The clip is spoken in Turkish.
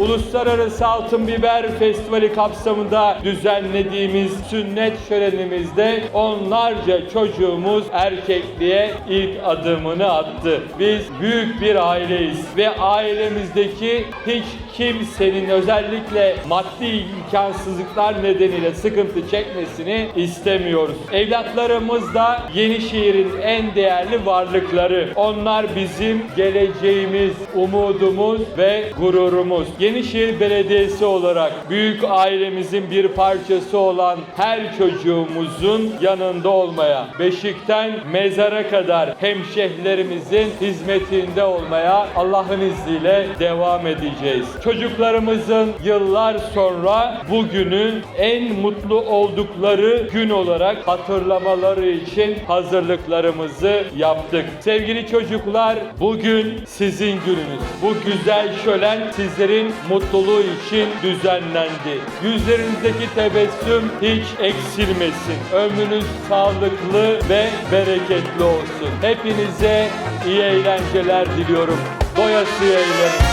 Uluslararası Altın Biber Festivali kapsamında düzenlediğimiz sünnet şölenimizde onlarca çocuğumuz erkekliğe ilk adımını attı. Biz büyük bir aileyiz ve ailemizdeki hiç kimsenin özellikle maddi imkansızlıklar nedeniyle sıkıntı çekmesini istemiyoruz. Evlatlarımız da Yenişehir'in en değerli varlıkları. Onlar bizim geleceğimiz, umudumuz ve gururumuz. Yenişehir Belediyesi olarak büyük ailemizin bir parçası olan her çocuğumuzun yanında olmaya, beşikten mezara kadar hemşehrilerimizin hizmetinde olmaya Allah'ın izniyle devam edeceğiz. Çocuklarımızın yıllar sonra bugünü en mutlu oldukları gün olarak hatırlamaları için hazırlıklarımızı yaptık. Sevgili çocuklar, bugün sizin gününüz. Bu güzel şölen sizlerin mutluluğu için düzenlendi. Yüzlerinizdeki tebessüm hiç eksilmesin. Ömrünüz sağlıklı ve bereketli olsun. Hepinize iyi eğlenceler diliyorum. Doyasıya eğlenin.